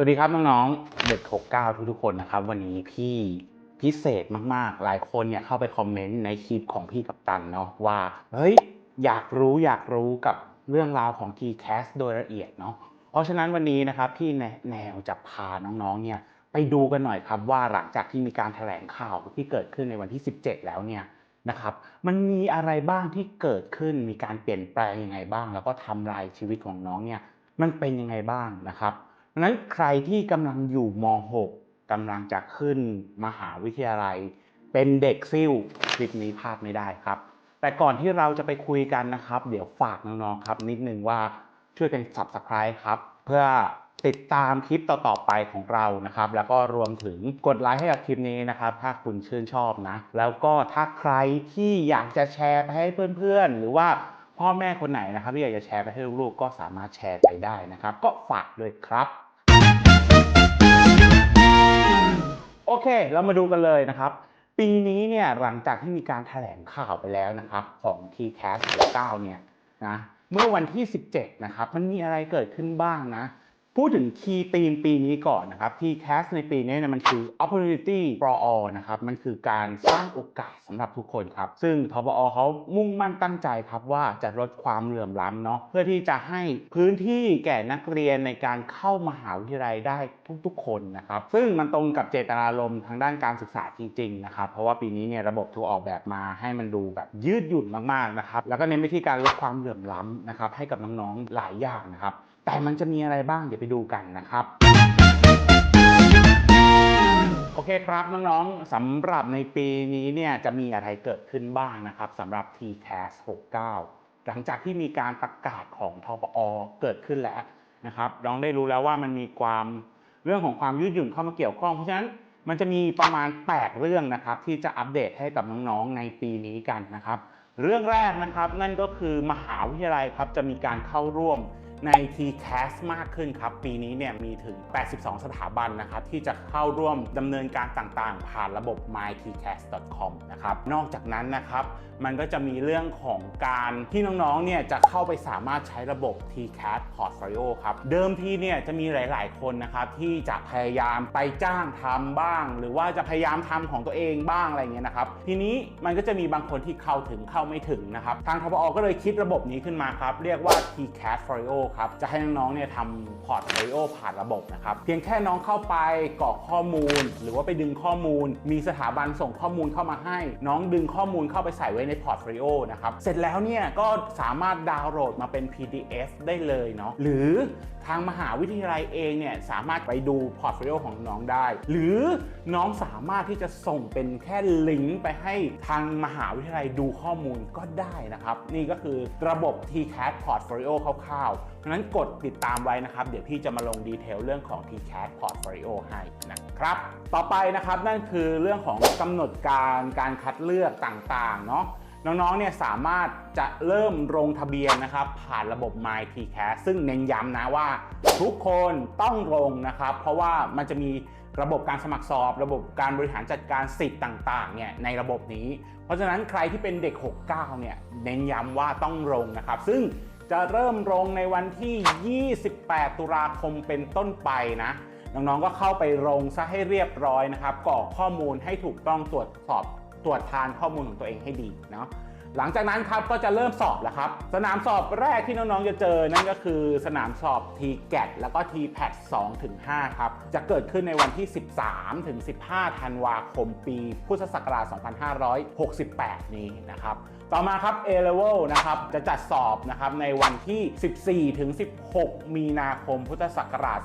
สวัสดีครับน้องๆ เด็ก69 ทุกๆคนนะครับ วันนี้พี่พิเศษมากๆ หลายคนเนี่ยเข้าไปคอมเมนต์ในคลิปของพี่กัปตันเนาะว่าเฮ้ยอยากรู้อยากรู้กับเรื่องราวของ TCAS โดยละเอียดเนาะเพราะฉะนั้นวันนี้นะครับพี่แนแนวจะพาน้องๆเนี่ยไปดูกันหน่อยครับว่าหลังจากที่มีการแถลงข่าวที่เกิดขึ้นในวันที่ 17 แล้วเนี่ยนะครับมันมีอะไรบ้างที่เกิดขึ้นมีการเปลี่ยนแปลงยังไงบ้าง แล้วก็ทำลายชีวิตของน้องเนี่ยมันเป็นยังไงบ้างนะครับ ดังนั้นใครที่กำลังอยู่ม .6 กำลังจะขึ้นมหาวิทยาลัย เป็นเด็กซิ่วคลิปนี้พลาดไม่ได้ครับ แต่ก่อนที่เราจะไปคุยกันนะครับ เดี๋ยวฝากน้องๆครับ นิดนึงว่าช่วยกัน subscribe ครับ เพื่อติดตามคลิปต่อๆไปของเรานะครับ แล้วก็รวมถึงกดไลค์ให้กับคลิปนี้นะครับ ถ้าคุณชื่นชอบนะ แล้วก็ถ้าใครที่อยากจะแชร์ไปให้เพื่อนๆ หรือว่าพ่อแม่คนไหนนะครับที่อยากจะแชร์ไปให้ลูกๆก็สามารถแชร์ไปได้นะครับ ก็ฝากด้วยครับ โอเค เรามาดูกันเลยนะครับ ปีนี้เนี่ยหลังจากที่มีการแถลงข่าวไปแล้วนะครับ ของ TCAS 9เนี่ยนะเมื่อวันที่ 17 นะครับ มันมีอะไรเกิดขึ้นบ้างนะ พูดถึงคีย์ธีมปีนี้ก่อนนะครับ TCAS ในปีนี้เนี่ยมันคือ opportunity for all นะครับมันคือการสร้างโอกาสสำหรับทุกคนครับ ซึ่งทบอเขามุ่งมั่นตั้งใจครับว่าจะลดความเหลื่อมล้ำเนาะเพื่อที่จะให้พื้นที่แก่นักเรียนในการเข้ามหาวิทยาลัยได้ทุกๆ คนนะครับ ซึ่งมันตรงกับเจตนารมณ์ทางด้านการศึกษาจริงๆนะครับเพราะว่าปีนี้เนี่ยระบบถูกออกแบบมาให้มันดูแบบยืดหยุ่นมากๆนะครับแล้วก็เน้นไปที่การลดความเหลื่อมล้ำนะครับให้กับน้องๆหลายอย่างนะครับ แต่มันจะมีอะไรบ้างเดี๋ยวไปดูกันนะครับ โอเคครับน้องๆสำหรับในปีนี้เนี่ยจะมีอะไรเกิดขึ้นบ้างนะครับสำหรับ TCAS 69 หลังจากที่มีการประกาศของทปอเกิดขึ้นแล้วนะครับน้องได้รู้แล้วว่ามันมีความเรื่องของความยืดหยุ่นเข้ามาเกี่ยวข้องเพราะฉะนั้นมันจะมีประมาณ 8 เรื่องนะครับ ที่จะอัปเดตให้กับน้องๆในปีนี้กันนะครับ เรื่องแรกนะครับนั่นก็คือมหาวิทยาลัยครับจะมีการเข้าร่วม ใน TCAS มากขึ้นครับ ปีนี้เนี่ยมีถึง 82 สถาบันนะครับที่จะเข้าร่วมดำเนินการต่างๆ ผ่านระบบ mytcas.com นะครับนอกจากนั้นนะครับมันก็จะมีเรื่องของการที่น้องๆเนี่ยจะเข้าไปสามารถใช้ระบบ TCAS Portfolio ครับเดิมทีเนี่ยจะมีหลาย ๆ คนนะครับที่จะพยายามไปจ้างทำบ้าง หรือว่าจะพยายามทำของตัวเองบ้างอะไรเงี้ยนะครับทีนี้มันก็จะมีบางคนที่เข้าถึงเข้าไม่ถึงนะครับทางทบอก็เลยคิดระบบนี้ขึ้นมาครับเรียกว่า TCAS Portfolio ครับ จะให้น้องๆเนี่ยทำพอร์ตโฟลิโอผ่านระบบนะครับ เพียงแค่น้องเข้าไปกรอกข้อมูล หรือว่าไปดึงข้อมูล มีสถาบันส่งข้อมูลเข้ามาให้ น้องดึงข้อมูลเข้าไปใส่ไว้ในพอร์ตโฟลิโอนะครับ เสร็จแล้วเนี่ยก็สามารถดาวน์โหลดมาเป็น PDF ได้เลยเนาะ หรือ ทางมหาวิทยาลัยเองเนี่ยสามารถไปดูพอร์ตโฟลิโอของน้องได้ หรือน้องสามารถที่จะส่งเป็นแค่ลิงก์ไปให้ทางมหาวิทยาลัยดูข้อมูลก็ได้นะครับ นี่ก็คือระบบ TCAS Portfolio คร่าวๆเพราะนั้นกดติดตามไว้นะครับ เดี๋ยวพี่จะมาลงดีเทลเรื่องของ TCAS Portfolio ให้นะครับ ต่อไปนะครับนั่นคือเรื่องของกำหนดการการคัดเลือกต่างๆเนาะ น้องๆ เนี่ยสามารถจะเริ่มลงทะเบียนนะครับ ผ่านระบบ MyTCAS ซึ่งเน้นย้ำนะว่าทุกคนต้องลงนะครับ เพราะว่ามันจะมีระบบการสมัครสอบ ระบบการบริหารจัดการสิทธิ์ต่างๆ เนี่ยในระบบนี้ เพราะฉะนั้นใครที่เป็นเด็ก 69 เนี่ยเน้นย้ำว่าต้องลงนะครับ ซึ่งจะเริ่มลงในวันที่ 28 ตุลาคมเป็นต้นไปนะน้องๆ ก็เข้าไปลงซะให้เรียบร้อยนะครับกรอกข้อมูลให้ถูกต้องตรวจสอบ ตรวจทานข้อมูลของตัวเองให้ดีเนาะหลังจากนั้นครับก็จะเริ่มสอบแล้วครับ สนามสอบแรกที่น้องๆจะเจอนั่นก็คือสนามสอบ TGAT แล้วก็ TPAT 2ถึง5ครับ จะเกิดขึ้นในวันที่ 13ถึง15 ธันวาคมปี พุทธศักราช 2568 นี้นะครับ ต่อมาครับ A level นะครับจะจัดสอบนะครับในวันที่ 14ถึง16 มีนาคมพุทธศักราช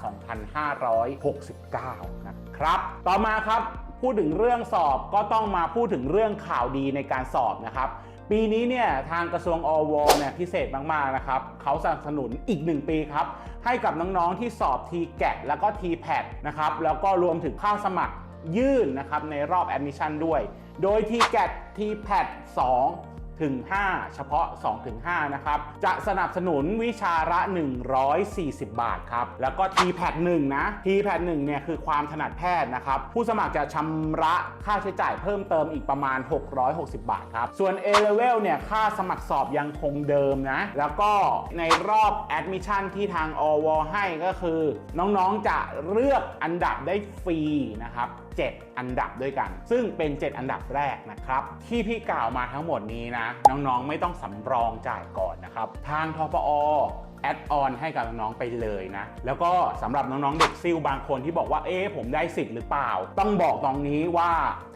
2569 นะครับ ต่อมาครับ พูดถึงเรื่องสอบก็ต้องมาพูดถึงเรื่องข่าวดีในการสอบนะครับ ปีนี้เนี่ยทางกระทรวงอวเนี่ยพิเศษมากๆนะครับเขาสนับสนุนอีก 1 ปีครับ ให้กับน้องๆที่สอบทีแกะแล้วก็ทีแพดนะครับแล้วก็รวมถึงค่าสมัครยื่นนะครับในรอบแอดมิชชั่นด้วย โดยทีแกะทีแพด2 ถึง 5 เฉพาะ 2 ถึง 5 นะครับ จะสนับสนุนวิชาละ 140 บาทครับ แล้วก็ TPAT 1นะ TPAT 1เนี่ยคือความถนัดแพทย์นะครับ ผู้สมัครจะชำระค่าใช้จ่ายเพิ่มเติมอีกประมาณ 660 บาทครับ ส่วน A Level เนี่ยค่าสมัครสอบยังคงเดิมนะ แล้วก็ในรอบ Admission ที่ทางอวให้ก็คือ น้องๆจะเลือกอันดับได้ฟรีนะครับ 7 อันดับด้วยกัน ซึ่งเป็น 7 อันดับแรกนะครับ ที่พี่กล่าวมาทั้งหมดนี้นะ น้องๆ ไม่ต้องสำรองจ่ายก่อนนะครับ ทางทปอแอดออนให้กับน้องๆไปเลยนะ แล้วก็สำหรับน้องๆเด็กซิ่วบางคนที่บอกว่า เอ๊ะผมได้สิทธิ์หรือเปล่า ต้องบอกตรงนี้ว่า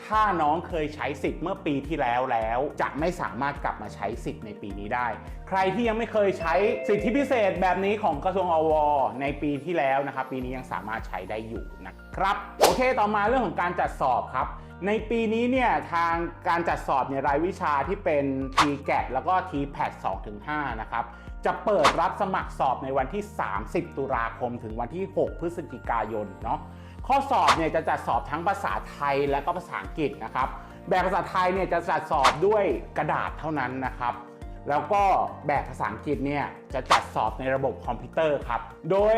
ถ้าน้องเคยใช้สิทธิ์เมื่อปีที่แล้วแล้ว จะไม่สามารถกลับมาใช้สิทธิ์ในปีนี้ได้ ใครที่ยังไม่เคยใช้สิทธิพิเศษแบบนี้ของกระทรวงอวในปีที่แล้วนะครับปีนี้ยังสามารถใช้ได้อยู่นะครับ ครับ โอเคต่อมาเรื่องของการจัดสอบครับ ในปีนี้เนี่ยทางการจัดสอบเนี่ยรายวิชาที่เป็น TGAT แล้วก็ TPAT 2-5 นะครับจะเปิดรับสมัครสอบในวันที่ 30 ตุลาคมถึงวันที่ 6 พฤศจิกายนเนาะข้อสอบเนี่ยจะจัดสอบทั้งภาษาไทยและก็ภาษาอังกฤษนะครับแบบภาษาไทยเนี่ยจะจัดสอบด้วยกระดาษเท่านั้นนะครับ แล้วก็แบบภาษาอังกฤษเนี่ยจะจัดสอบในระบบคอมพิวเตอร์ครับ โดย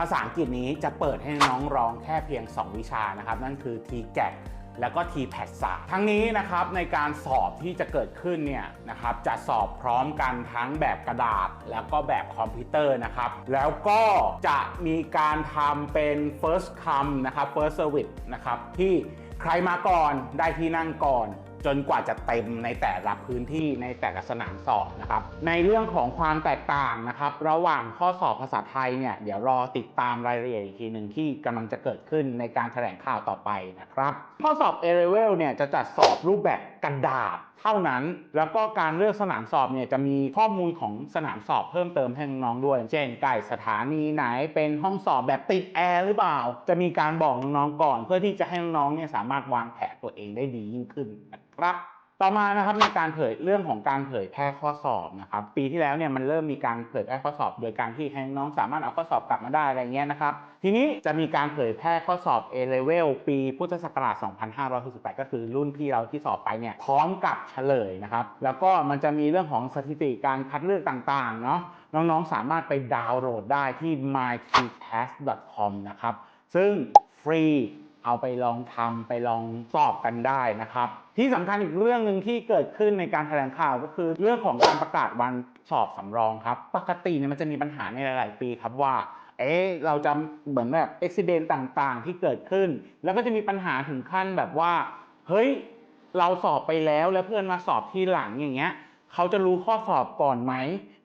ภาษาอังกฤษนี้จะเปิดให้น้องร้องแค่เพียง 2 วิชานะครับ นั่นคือ TGAT แล้วก็ TPAT 3ทั้งนี้นะครับในการสอบที่จะเกิดขึ้นเนี่ยนะครับจะสอบพร้อมกันทั้งแบบกระดาษ แล้วก็แบบคอมพิวเตอร์นะครับแล้วก็จะมีการทำเป็น first come นะครับ first service นะครับที่ใครมาก่อนได้ที่นั่งก่อน จนกว่าจะเต็มในแต่ละพื้นที่ในแต่ละสนามสอบนะครับ ในเรื่องของความแตกต่างนะครับ ระหว่างข้อสอบภาษาไทยเนี่ยเดี๋ยวรอติดตามรายละเอียดอีกทีหนึ่งที่กำลังจะเกิดขึ้นในการแถลงข่าวต่อไปนะครับ ข้อสอบ A Level เนี่ยจะจัดสอบรูปแบบกระดาษ เท่านั้น แล้วก็การเลือกสนามสอบเนี่ยจะมีข้อมูลของสนามสอบเพิ่มเติมให้น้องๆด้วย เช่นใกล้สถานีไหนเป็นห้องสอบแบบติดแอร์หรือเปล่า จะมีการบอกน้องๆก่อน เพื่อที่จะให้น้องๆเนี่ยสามารถวางแผนตัวเองได้ดียิ่งขึ้นนะครับ ต่อมานะครับในการเผยเรื่องของการเผยแพร่ข้อสอบนะครับ ปีที่แล้วเนี่ยมันเริ่มมีการเผยแพร่ข้อสอบ โดยการที่ให้น้องสามารถเอาข้อสอบกลับมาได้อะไรเงี้ยนะครับ ทีนี้จะมีการเผยแพร่ข้อสอบ A level ปีพุทธศักราช 2568 ก็คือรุ่นพี่เราที่สอบไปเนี่ยพร้อมกับเฉลยนะครับ แล้วก็มันจะมีเรื่องของสถิติการคัดเลือกต่างๆเนาะน้องๆสามารถไปดาวน์โหลดได้ที่ mytest.com นะครับซึ่งฟรีเอาไปลองทำไปลองสอบกันได้นะครับ ที่สำคัญอีกเรื่องหนึ่งที่เกิดขึ้นในการแถลงข่าวก็คือเรื่องของการประกาศวันสอบสำรองครับ ปกติเนี่ยมันจะมีปัญหาในหลาย ๆ ปีครับว่า เอ๊ะเราจะเหมือนแบบอุบิเหตุต่าง ๆ ที่เกิดขึ้น แล้วก็จะมีปัญหาถึงขั้นแบบว่า เฮ้ย เราสอบไปแล้วแล้วเพื่อนมาสอบทีหลังอย่างเงี้ย เขาจะรู้ข้อสอบก่อนไหม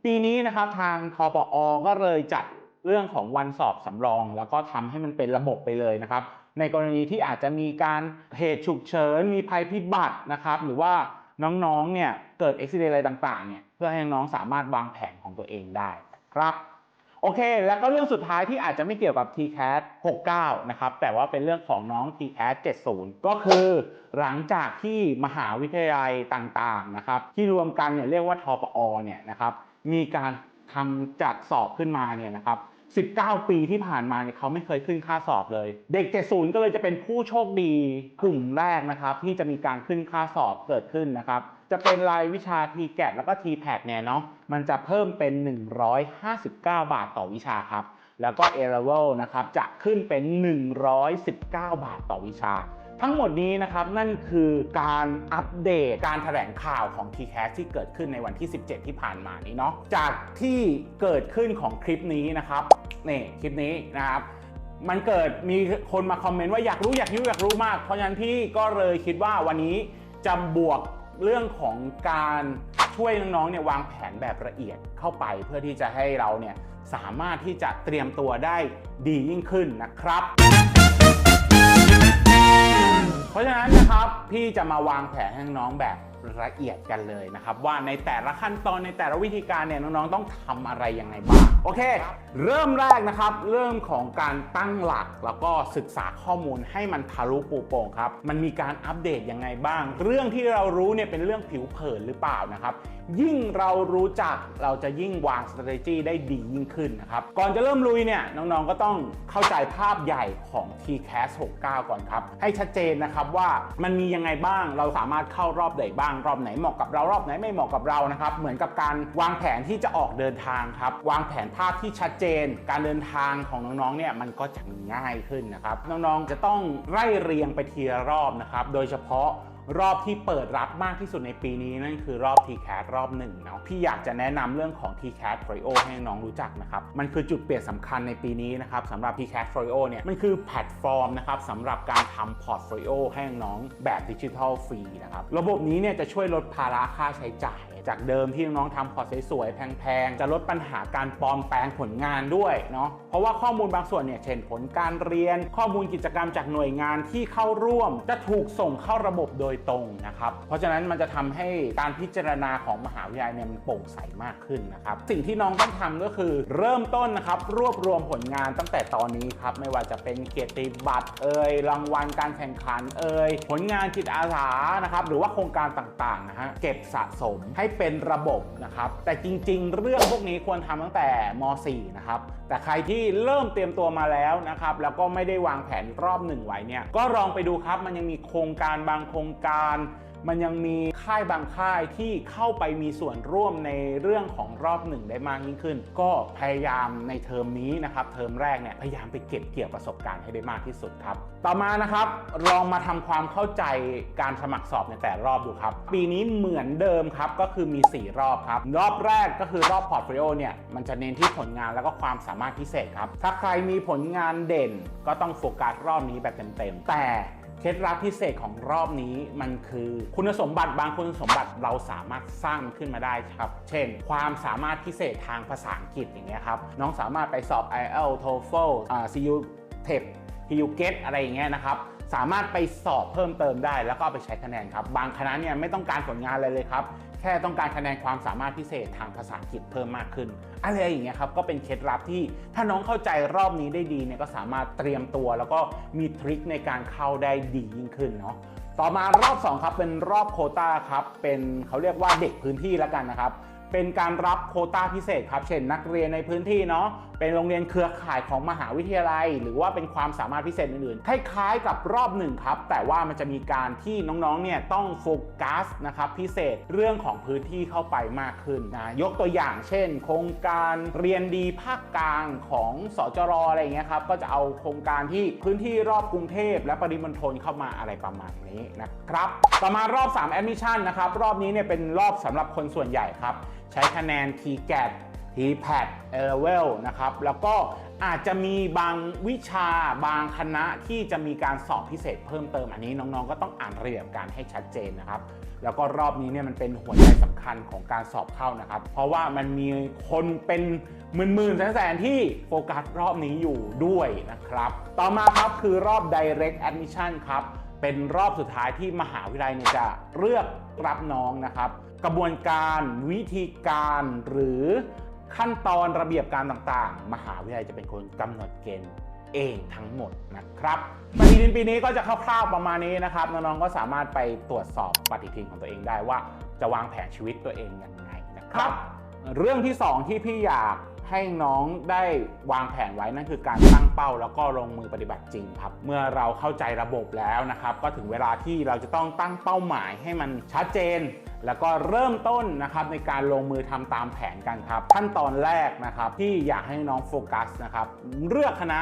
ปีนี้นะครับทางทปอก็เลยจัด เรื่องของวันสอบสำรอง แล้วก็ทำให้มันเป็นระบบไปเลยนะครับ ในกรณีที่อาจจะมีการเหตุฉุกเฉินมีภัยพิบัตินะครับ หรือว่าน้องๆเนี่ยเกิดอุบิเหตุอะไรต่างๆเนี่ยเพื่อให้น้องสามารถวางแผนของตัวเองได้ครับโอเค แล้วก็เรื่องสุดท้ายที่อาจจะไม่เกี่ยวกับ TCAS 69 นะครับ แต่ว่าเป็นเรื่องของน้อง TCAS 70 ก็คือหลังจากที่มหาวิทยาลัยต่างๆ นะครับ ที่รวมกันเนี่ยเรียกว่าทปอเนี่ยนะครับ มีการทำจัดสอบขึ้นมาเนี่ยนะครับ 19 ปีที่ผ่านมาเนี่ยเขาไม่เคยขึ้นค่าสอบเลย เด็ก 70 ก็เลยจะเป็นผู้โชคดีกลุ่มแรกนะครับ ที่จะมีการขึ้นค่าสอบเกิดขึ้นนะครับ จะเป็นรายวิชา t g a t แล้วก็ t p a t เนี่ยเนาะมันจะเพิ่มเป็น 159 บาทต่อวิชาครับ แล้วก็ A level นะครับจะขึ้นเป็น 119 บาทต่อวิชา ทั้งหมดนี้นะครับนั่นคือการอัปเดตการแถลงข่าวของ TCAS ที่เกิดขึ้นในวันที่ 17 ที่ผ่านมานี้เนาะจากที่เกิดขึ้นของคลิปนี้นะครับนี่คลิปนี้นะครับมันเกิดมีคนมาคอมเมนต์ว่าอยากรู้อยากรู้อยากรู้มาก เพราะฉะนั้นพี่ก็เลยคิดว่าวันนี้จะบวกเรื่องของการช่วยน้องๆเนี่ยวางแผนแบบละเอียดเข้าไป เพื่อที่จะให้เราเนี่ยสามารถที่จะเตรียมตัวได้ดียิ่งขึ้นนะครับ เพราะฉะนั้นนะครับพี่จะมาวางแผนให้น้องแบบละเอียดกันเลยนะครับ ว่าในแต่ละขั้นตอนในแต่ละวิธีการเนี่ยน้องๆต้องทำอะไรยังไงบ้างโอเค เริ่มแรกนะครับ เริ่มของการตั้งหลักแล้วก็ศึกษาข้อมูลให้มันทะลุปูโป่งครับมันมีการอัปเดตยังไงบ้าง เรื่องที่เรารู้เนี่ยเป็นเรื่องผิวเผินหรือเปล่านะครับ ยิ่งเรารู้จักเราจะยิ่งวาง strategy ได้ดียิ่งขึ้นนะครับ ก่อนจะเริ่มลุยเนี่ยน้องๆก็ต้องเข้าใจภาพใหญ่ของ TCAS 69 ก่อนครับ ให้ชัดเจนนะครับว่ามันมียังไงบ้างเราสามารถเข้ารอบไหนบ้าง รอบไหนเหมาะกับเรารอบไหนไม่เหมาะกับเรานะครับ เหมือนกับการวางแผนที่จะออกเดินทางครับ วางแผนภาพที่ชัดเจน การเดินทางของน้องๆเนี่ยมันก็จะง่ายขึ้นนะครับ น้องๆจะต้องไล่เรียงไปทีละรอบนะครับ โดยเฉพาะ รอบที่เปิดรับมากที่สุดในปีนี้นั่นคือรอบ TCAT รอบหนึ่งเนาะพี่อยากจะแนะนำเรื่องของ TCAT f r i o ให้น้องรู้จักนะครับ มันคือจุดเปลี่ยนสำคัญในปีนี้นะครับสำหรับ TCAT f r i o เนี่ยมันคือแพลตฟอร์มนะครับสำหรับการทำพอร์ตโฟลิโอให้น้องแบบดิจิทัลฟรีนะครับระบบนี้เนี่ยจะช่วยลดภาระค่าใช้จ่าย จากเดิมที่น้องๆทำพอร์ตสวยๆ แพงๆ จะลดปัญหาการปลอมแปลงผลงานด้วยเนาะเพราะว่าข้อมูลบางส่วนเนี่ยเช่นผลการเรียน ข้อมูลกิจกรรมจากหน่วยงานที่เข้าร่วม จะถูกส่งเข้าระบบโดยตรงนะครับ เพราะฉะนั้นมันจะทำให้การพิจารณาของมหาวิทยาลัยเนี่ยมันโปร่งใสมากขึ้นนะครับ สิ่งที่น้องต้องทำก็คือเริ่มต้นนะครับรวบรวมผลงานตั้งแต่ตอนนี้ครับไม่ว่าจะเป็นเกียรติบัตรเอ่ยรางวัลการแข่งขันเอ่ยผลงานจิตอาสานะครับหรือว่าโครงการต่างๆนะฮะเก็บสะสมให้เป็นระบบนะครับแต่จริง ๆ เรื่องพวกนี้ควรทำตั้งแต่ม .4 นะครับแต่ใครที่เริ่มเตรียมตัวมาแล้วนะครับแล้วก็ไม่ได้วางแผนรอบหนึ่งไว้เนี่ยก็ลองไปดูครับมันยังมีโครงการบางโครงการมันยังมีค่ายบางค่ายที่เข้าไปมีส่วนร่วมในเรื่องของรอบหนึ่งได้มากยิ่งขึ้น ก็พยายามในเทอมนี้นะครับเทอมแรกเนี่ยพยายามไปเก็บเกี่ยวประสบการณ์ให้ได้มากที่สุดครับ ต่อมานะครับลองมาทำความเข้าใจการสมัครสอบในแต่รอบดูครับ ปีนี้เหมือนเดิมครับก็คือมี 4 รอบครับ รอบแรกก็คือรอบพอร์ตโฟลิโอเนี่ยมันจะเน้นที่ผลงานแล้วก็ความสามารถพิเศษครับถ้าใครมีผลงานเด่นก็ต้องโฟกัสรอบนี้แบบเต็มๆแต่ ล็ดลับพิเศษของรอบนี้มันคือคุณสมบัติบางคุณสมบัติเราสามารถสร้างขึ้นมาได้ครับ เช่น ความสามารถพิเศษทางภาษาอังกฤษอย่างเงี้ยครับ น้องสามารถไปสอบ IELTS TOEFL อ่า CU TEP PU GET อะไรอย่างเงี้ยนะครับสามารถไปสอบเพิ่มเติมได้ แล้วก็ไปใช้คะแนนครับ บางคณะเนี่ยไม่ต้องการผลงานอะไรเลยครับ ค่ต้องการคะแนนความสามารถพิเศษทางภาษาอังกฤษเพิ่มมากขึ้น อะไรอย่างเงี้ยครับก็เป็นเคล็ดลับที่ถ้าน้องเข้าใจรอบนี้ได้ดีเนี่ยก็สามารถเตรียมตัว แล้วก็มีทริคในการเข้าได้ดียิ่งขึ้นเนาะต่อมารอบ 2 ครับเป็นรอบโคต้าครับเป็นเขาเรียกว่าเด็กพื้นที่แล้วกันนะครับเป็นการรับโคต้าพิเศษครับ เช่นนักเรียนในพื้นที่เนาะเป็นโรงเรียนเครือข่ายของมหาวิทยาลัย หรือว่าเป็นความสามารถพิเศษอื่นๆคล้ายๆกับรอบหนึ่งครับแต่ว่ามันจะมีการที่น้องๆเนี่ยต้องโฟกัสนะครับพิเศษเรื่องของพื้นที่เข้าไปมากขึ้นนะยกตัวอย่างเช่น โครงการเรียนดีภาคกลางของสจรอะไรเงี้ยครับก็จะเอาโครงการที่พื้นที่รอบกรุงเทพและปริมณฑลเข้ามาอะไรประมาณนี้นะครับต่อมารอบ3 admission นะครับรอบนี้เนี่ยเป็นรอบสำหรับคนส่วนใหญ่ครับใช้คะแนนทีแก๊ t p a t A level นะครับ แล้วก็อาจจะมีบางวิชาบางคณะที่จะมีการสอบพิเศษเพิ่มเติมอันนี้น้องๆ ก็ต้องอ่านระเบียบการให้ชัดเจนนะครับ แล้วก็รอบนี้เนี่ยมันเป็นหัวใจสำคัญของการสอบเข้านะครับ เพราะว่ามันมีคนเป็นหมื่นๆแสนๆที่โฟกัสรอบนี้อยู่ด้วยนะครับ ต่อมาครับคือรอบ direct admission ครับเป็นรอบสุดท้ายที่มหาวิทยาลัยเนี่ยจะเลือกรับน้องนะครับ กระบวนการวิธีการหรือ ขั้นตอนระเบียบการต่างๆ มหาวิทยาลัยจะเป็นคนกำหนดเกณฑ์เองทั้งหมดนะครับปฏิทินปีนี้ก็จะคร่าวๆประมาณนี้นะครับน้องๆก็สามารถไปตรวจสอบปฏิทินของตัวเองได้ว่าจะวางแผนชีวิตตัวเองยังไงนะครับ เรื่องที่ 2 ที่พี่อยากให้น้องได้วางแผนไว้นั่นคือการตั้งเป้าแล้วก็ลงมือปฏิบัติจริงครับ เมื่อเราเข้าใจระบบแล้วนะครับ ก็ถึงเวลาที่เราจะต้องตั้งเป้าหมายให้มันชัดเจน แล้วก็เริ่มต้นนะครับในการลงมือทำตามแผนกันครับ ขั้นตอนแรกนะครับที่อยากให้น้องโฟกัสนะครับเลือกคณะ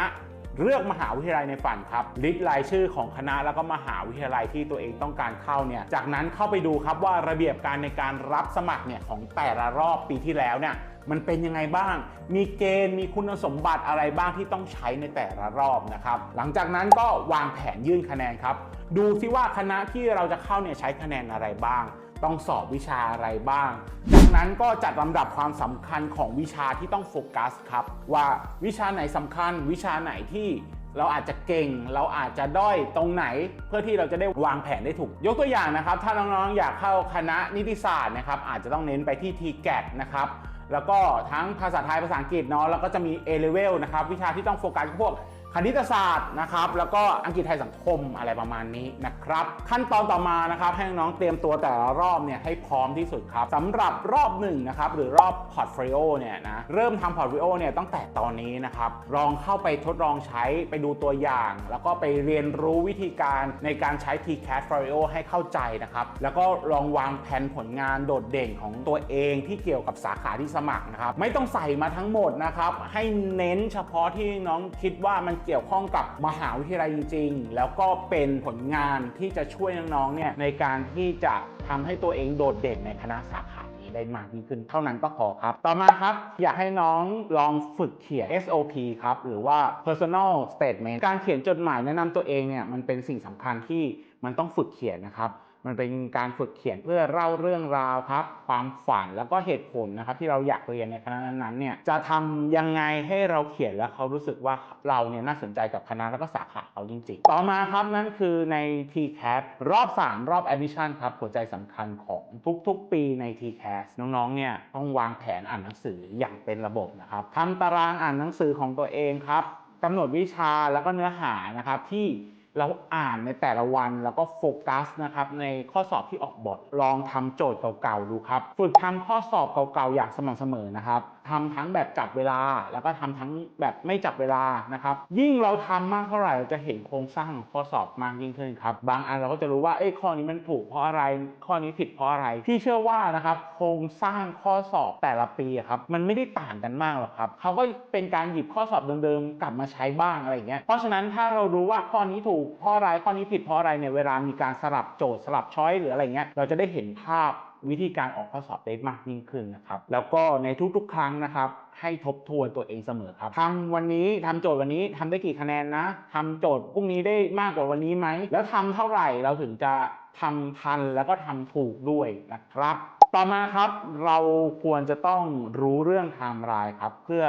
เลือกมหาวิทยาลัยในฝันครับลิสต์รายชื่อของคณะแล้วก็มหาวิทยาลัยที่ตัวเองต้องการเข้าเนี่ยจากนั้นเข้าไปดูครับว่าระเบียบการในการรับสมัครเนี่ยของแต่ละรอบปีที่แล้วเนี่ยมันเป็นยังไงบ้าง มีเกณฑ์มีคุณสมบัติอะไรบ้างที่ต้องใช้ในแต่ละรอบนะครับ หลังจากนั้นก็วางแผนยื่นคะแนนครับ ดูซิว่าคณะที่เราจะเข้าเนี่ยใช้คะแนนอะไรบ้าง ต้องสอบวิชาอะไรบ้าง จากนั้นก็จัดลำดับความสำคัญของวิชาที่ต้องโฟกัสครับ ว่าวิชาไหนสำคัญ วิชาไหนที่เราอาจจะเก่ง เราอาจจะด้อยตรงไหน เพื่อที่เราจะได้วางแผนได้ถูก ยกตัวอย่างนะครับ ถ้าน้องๆอยากเข้าคณะนิติศาสตร์นะครับ อาจจะต้องเน้นไปที่ TGAT นะครับ แล้วก็ทั้งภาษาไทยภาษาอังกฤษเนาะ แล้วก็จะมี A level นะครับ วิชาที่ต้องโฟกัสพวก คณิตศาสตร์นะครับแล้วก็อังกฤษไทยสังคมอะไรประมาณนี้นะครับ ขั้นตอนต่อมานะครับให้น้องเตรียมตัวแต่ละรอบเนี่ยให้พร้อมที่สุดครับสำหรับรอบหนึ่งนะครับหรือรอบพอร์ตโฟลิโอเนี่ยนะเริ่มทำพอร์ตโฟลิโอเนี่ยตั้งแต่ตอนนี้นะครับลองเข้าไปทดลองใช้ไปดูตัวอย่าง แล้วก็ไปเรียนรู้วิธีการในการใช้ TCAS f o l i o ให้เข้าใจนะครับแล้วก็ลองวางแผนผลงานโดดเด่นของตัวเองที่เกี่ยวกับสาขาที่สมัครนะครับไม่ต้องใส่มาทั้งหมดนะครับให้เน้นเฉพาะที่น้องคิดว่ามันเกี่ยวข้องกับมหาวิทยาลัยจริง ๆ แล้วก็เป็นผลงานที่จะช่วยน้องๆเนี่ยในการที่จะทำให้ตัวเองโดดเด่นในคณะสาขานี้ได้มากยิ่งขึ้น เท่านั้นก็พอครับ ต่อมาครับ อยากให้น้องลองฝึกเขียน SOP ครับ หรือว่า personal statement การเขียนจดหมายแนะนำตัวเองเนี่ยมันเป็นสิ่งสำคัญที่มันต้องฝึกเขียนนะครับ มันเป็นการฝึกเขียนเพื่อเล่าเรื่องราวครับ ความฝันแล้วก็เหตุผลนะครับ ที่เราอยากเรียนในคณะนั้นๆเนี่ยจะทำยังไงให้เราเขียนแล้วเขารู้สึกว่าเราเนี่ยน่าสนใจกับคณะแล้วก็สาขาเขาจริงๆ ต่อมาครับนั่นคือใน TCAS รอบ 3 รอบ admission ครับหัวใจสำคัญของทุกๆ ปีใน TCAS น้องๆเนี่ยต้องวางแผนอ่านหนังสืออย่างเป็นระบบนะครับทำตารางอ่านหนังสือของตัวเองครับกำหนดวิชาแล้วก็เนื้อหานะครับที่ เราอ่านในแต่ละวันแล้วก็โฟกัสนะครับในข้อสอบที่ออกบทลองทำโจทย์เก่าๆดูครับ ฝึกทำข้อสอบเก่าๆอย่างสม่ำเสมอนะครับทำทั้งแบบจับเวลา แล้วก็ทำทั้งแบบไม่จับเวลานะครับ ยิ่งเราทำมากเท่าไหร่เราจะเห็นโครงสร้างข้อสอบมากยิ่งขึ้นครับ บางอันเราก็จะรู้ว่าเอ้ข้อนี้มันถูกเพราะอะไร ข้อนี้ผิดเพราะอะไรพี่เชื่อว่านะครับโครงสร้างข้อสอบแต่ละปีครับมันไม่ได้ต่างกันมากหรอกครับเขาก็เป็นการหยิบข้อสอบเดิมๆกลับมาใช้บ้างอะไรอย่างเงี้ยเพราะฉะนั้นถ้าเรารู้ว่าข้อนี้ถูกเพราะอะไรข้อนี้ผิดเพราะอะไรเนี่ยเวลามีการสลับโจทย์สลับช้อยหรืออะไรเงี้ยเราจะได้เห็นภาพ วิธีการออกข้อสอบได้มากยิ่งขึ้นนะครับ แล้วก็ในทุกๆ ครั้งนะครับ ให้ทบทวนตัวเองเสมอครับทำวันนี้ทำโจทย์วันนี้ทำได้กี่คะแนนนะทำโจทย์พรุ่งนี้ได้มากกว่าวันนี้ไหม แล้วทำเท่าไหร่เราถึงจะทำทันแล้วก็ทำถูกด้วยนะครับ ต่อมาครับเราควรจะต้องรู้เรื่องไทม์ไลน์ครับเพื่อ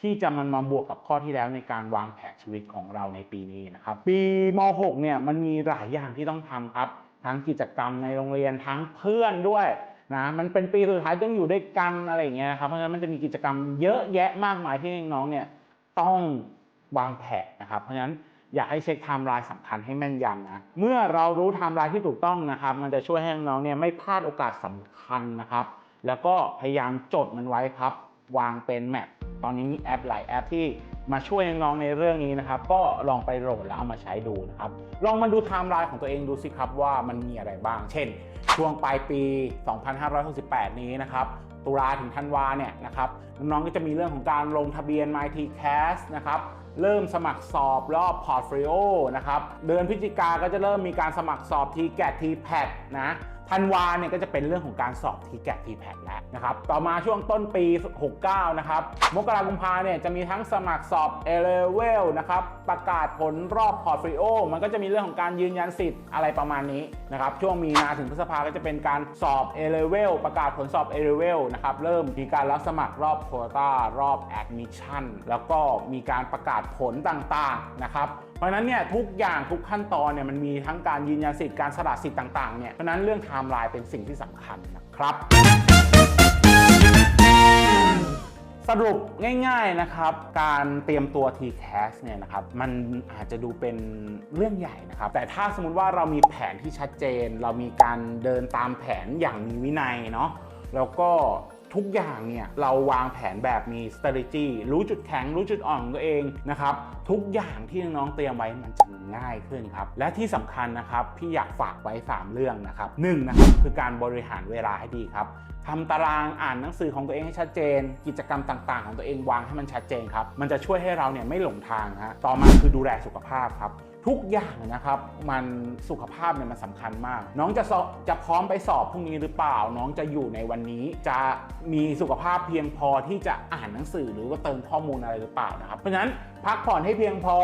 ที่จะมันมาบวกกับข้อที่แล้วในการวางแผนชีวิตของเราในปีนี้นะครับ ปีม .6 เนี่ยมันมีหลายอย่างที่ต้องทำครับ ทั้งกิจกรรมในโรงเรียนทั้งเพื่อนด้วยนะมันเป็นปีสุดท้ายต้องอยู่ด้วยกันอะไรอย่างเงี้ยนะครับเพราะฉะนั้นมันจะมีกิจกรรมเยอะแยะมากมายที่น้องๆเนี่ยต้องวางแผนนะครับ เพราะฉะนั้นอยากให้เช็คไทม์ไลน์สำคัญให้แม่นยำนะเมื่อเรารู้ไทม์ไลน์ที่ถูกต้องนะครับ มันจะช่วยให้น้องๆเนี่ยไม่พลาดโอกาสสำคัญนะครับ แล้วก็พยายามจดมันไว้ครับ วางเป็นแมปตอนนี้มีแอปหลายแอปที่ มาช่วยน้องในเรื่องนี้นะครับ ก็ลองไปโหลดแล้วเอามาใช้ดูนะครับ ลองมาดูไทม์ไลน์ของตัวเองดูสิครับว่ามันมีอะไรบ้าง เช่น ช่วงปลายปี 2568 นี้นะครับ ตุลาถึงธันวาเนี่ยนะครับ น้องๆก็จะมีเรื่องของการลงทะเบียน MyTCAS นะครับเริ่มสมัครสอบรอบพอร์ตโฟลิโอนะครับ เดือนพฤศจิกาก็จะเริ่มมีการสมัครสอบ TGAT TPAT นะ ธันวาเนี่ยก็จะเป็นเรื่องของการสอบ TGAT TPAT แล้วนะครับ ต่อมาช่วงต้นปี 69 นะครับ มกราคมพาเนี่ยจะมีทั้งสมัครสอบ A Level นะครับ ประกาศผลรอบพอร์ตฟิโอ มันก็จะมีเรื่องของการยืนยันสิทธิ์อะไรประมาณนี้นะครับ ช่วงมีนาถึงพฤษภาก็จะเป็นการสอบ A Level ประกาศผลสอบ A Level นะครับ เริ่มมีการรับสมัครรอบโควตารอบ Admission แล้วก็มีการประกาศผลต่างๆนะครับ เพราะนั้นเนี่ยทุกอย่างทุกขั้นตอนเนี่ยมันมีทั้งการยืนยันสิทธิ์การสละสิทธิ์ต่างๆเนี่ยเพราะนั้นเรื่องไทม์ไลน์เป็นสิ่งที่สำคัญนะครับ สรุปง่ายๆนะครับ การเตรียมตัว TCAS เนี่ยนะครับมันอาจจะดูเป็นเรื่องใหญ่นะครับ แต่ถ้าสมมติว่าเรามีแผนที่ชัดเจน เรามีการเดินตามแผนอย่างมีวินัยเนาะแล้วก็ ทุกอย่างเนี่ยเราวางแผนแบบมี strategy รู้จุดแข็ง รู้จุดอ่อนของตัวเองนะครับ ทุกอย่างที่น้องๆเตรียมไว้มันจะง่ายขึ้นครับ และที่สำคัญนะครับ พี่อยากฝากไว้ 3 เรื่องนะครับหนึ่งนะครับคือการบริหารเวลาให้ดีครับทำตารางอ่านหนังสือของตัวเองให้ชัดเจน กิจกรรมต่างๆ ของตัวเองวางให้มันชัดเจนครับมันจะช่วยให้เราเนี่ยไม่หลงทางฮะต่อมาคือดูแลสุขภาพครับทุกอย่างนะครับมันสุขภาพเนี่ยมันสำคัญมาก น้องจะสอบจะพร้อมไปสอบพรุ่งนี้หรือเปล่า น้องจะอยู่ในวันนี้จะมีสุขภาพเพียงพอที่จะอ่านหนังสือหรือว่าเติมข้อมูลอะไรหรือเปล่านะครับเพราะฉะนั้นพักผ่อนให้เพียงพอ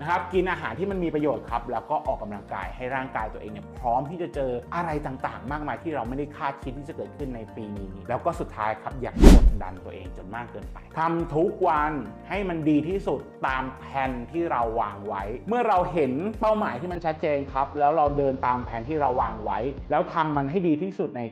นะครับกินอาหารที่มันมีประโยชน์ครับ แล้วก็ออกกำลังกายให้ร่างกายตัวเองเนี่ยพร้อมที่จะเจออะไรต่างๆ มากมายที่เราไม่ได้คาดคิดที่จะเกิดขึ้นในปีนี้ แล้วก็สุดท้ายครับอย่ากดดันตัวเองจนมากเกินไปทำทุกวันให้มันดีที่สุดตามแผนที่เราวางไว้ เมื่อเราเห็นเป้าหมายที่มันชัดเจนครับ แล้วเราเดินตามแผนที่เราวางไว้ แล้วทำมันให้ดีที่สุดใน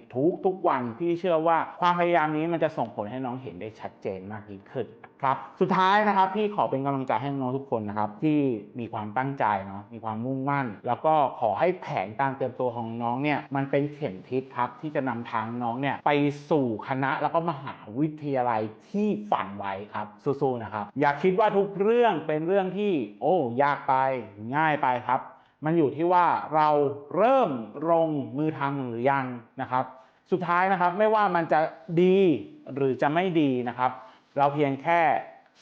ทุกๆวันพี่เชื่อว่าความพยายามนี้มันจะส่งผลให้น้องเห็นได้ชัดเจนมากยิ่งขึ้น ครับสุดท้ายนะครับพี่ขอเป็นกำลังใจให้น้องทุกคนนะครับที่มีความตั้งใจเนาะมีความมุ่งมั่น แล้วก็ขอให้แผนการเตรียมตัวของน้องเนี่ยมันเป็นเข็มทิศครับที่จะนำทางน้องเนี่ยไปสู่คณะแล้วก็มหาวิทยาลัยที่ฝันไว้ครับสู้ๆนะครับ อย่าคิดว่าทุกเรื่องเป็นเรื่องที่ โอ้ยากไปง่ายไปครับ มันอยู่ที่ว่าเราเริ่มลงมือทำหรือยังนะครับ สุดท้ายนะครับไม่ว่ามันจะดีหรือจะไม่ดีนะครับ เราเพียงแค่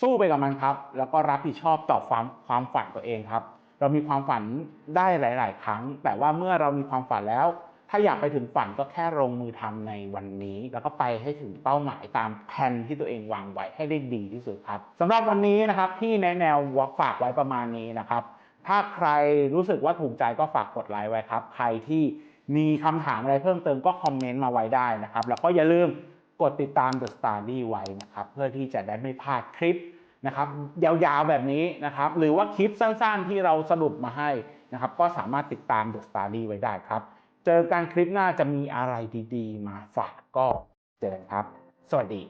สู้ไปกับมันครับ แล้วก็รับผิดชอบต่อความความฝันตัวเองครับ เรามีความฝันได้หลาย ๆ ครั้ง แต่ว่าเมื่อเรามีความฝันแล้ว ถ้าอยากไปถึงฝันก็แค่ลงมือทำในวันนี้ แล้วก็ไปให้ถึงเป้าหมายตามแผนที่ตัวเองวางไว้ให้ได้ดีที่สุดครับสำหรับวันนี้นะครับที่ในแนววฝากไว้ประมาณนี้นะครับ ถ้าใครรู้สึกว่าถูกใจก็ฝากกดไลค์ไว้ครับ ใครที่มีคำถามอะไรเพิ่มเติมก็คอมเมนต์มาไว้ได้นะครับ แล้วก็อย่าลืม กดติดตาม The Study ไว้นะครับ เพื่อที่จะได้ไม่พลาดคลิปนะครับ ยาวๆแบบนี้นะครับ หรือว่าคลิปสั้นๆที่เราสรุปมาให้นะครับ ก็สามารถติดตาม The Study ไว้ได้ครับ เจอกันคลิปหน้าจะมีอะไรดีๆ มาฝากก็เจอกันครับ สวัสดี